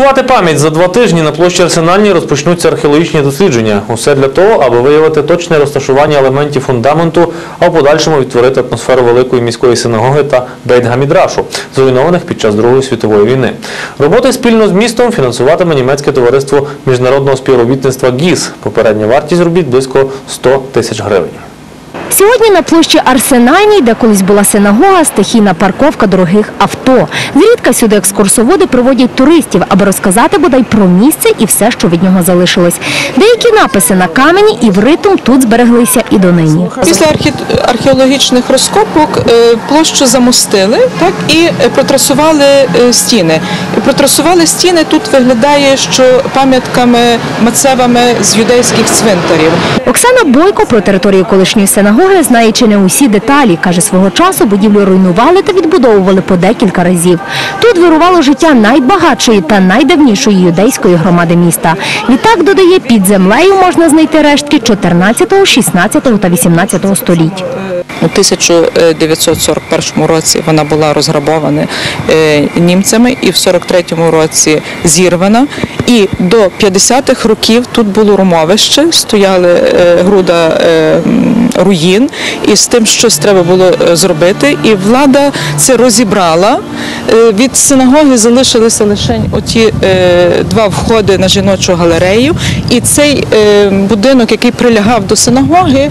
Вшанувати пам'ять за два тижні на площі Арсенальній розпочнуться археологічні дослідження. Усе для того, аби виявити точне розташування елементів фундаменту, а в подальшому відтворити атмосферу великої міської синагоги та Бейт-Гамідрашу, зруйнованих під час Другої світової війни. Роботи спільно з містом фінансуватиме німецьке товариство міжнародного співробітництва ГІС. Попередня вартість робіт близько 100 тисяч гривень. Сьогодні на площі Арсенальній, де колись була синагога, стихійна парковка дорогих авто. Зрідка сюди екскурсоводи приводять туристів, аби розказати бодай про місце і все, що від нього залишилось. Деякі написи на камені і в ритм тут збереглися і донині. Після археологічних розкопок е, площу замостили так, і е, протрасували е, стіни. І протрасували стіни тут виглядає, що пам'ятками мацевами з юдейських цвинтарів. Оксана Бойко про територію колишньої синагоги знає чи не усі деталі. Каже, свого часу будівлю руйнували та відбудовували по декілька разів. Тут вирувало життя найбагатшої та найдавнішої юдейської громади міста. Відтак, додає, під землею можна знайти рештки 14, 16 та 18 століть. У 1941 році вона була розграбована е, німцями і в 43-му році зірвана. І до 50-х років тут було румовище, стояли е, груда е, руїн, і з тим щось треба було е, зробити. І влада це розібрала. Е, Від синагоги залишилися лише оті е, два входи на жіночу галерею. І цей будинок, який прилягав до синагоги,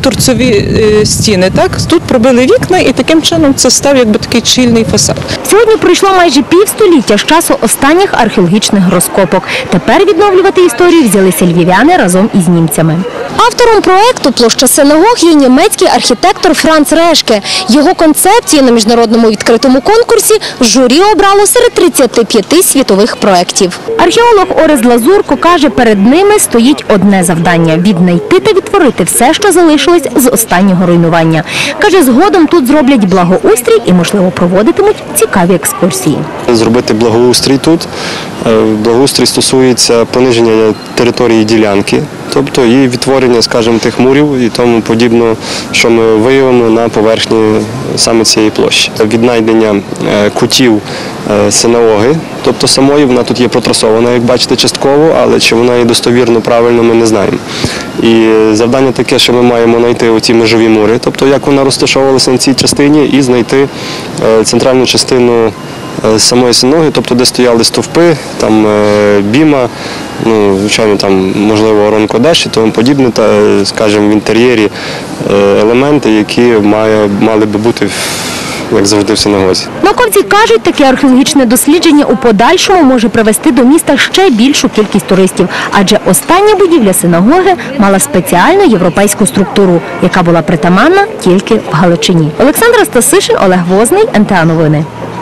торцові е, стіни. Так тут пробили вікна, і таким чином це став якби такий чільний фасад. Сьогодні пройшло майже півстоліття з часу останніх археологічних розкопок. Тепер відновлювати історію взялися львів'яни разом із німцями. Автором проекту площа синагог є німецький архітектор Франц Решке. Його концепції на міжнародному відкритому конкурсі журі обрало серед 35 світових проєктів. Археолог Орест Лазурко каже, перед ними стоїть одне завдання віднайти та відтворити все, що залишилось з останнього руйнування. Каже, згодом тут зроблять благоустрій і, можливо, проводитимуть цікаві екскурсії. зробити благоустрій тут. Е, Благоустрій стосується пониження території ділянки, тобто і відтворення, скажімо, тих мурів і тому подібного, що ми виявимо на поверхні саме цієї площі. Віднайдення е, кутів е, синагоги, тобто самої вона тут є протрасована, як бачите, частково, але чи вона є достовірно правильно, ми не знаємо. І завдання таке, що ми маємо знайти оці межові мури, тобто як вона розташовувалася на цій частині, і знайти е, центральну частину самої синоги, тобто де стояли стовпи, там е, біма, ну, звичайно, там можливо оронкодеш і тому подібне, та, е, скажімо, в інтер'єрі е, елементи, які має, мали би бути, як завжди, в синагозі. Науковці кажуть, таке археологічне дослідження у подальшому може привести до міста ще більшу кількість туристів, адже остання будівля синагоги мала спеціальну європейську структуру, яка була притаманна тільки в Галичині. Олександра Стасишин, Олег Возний, НТА Новини.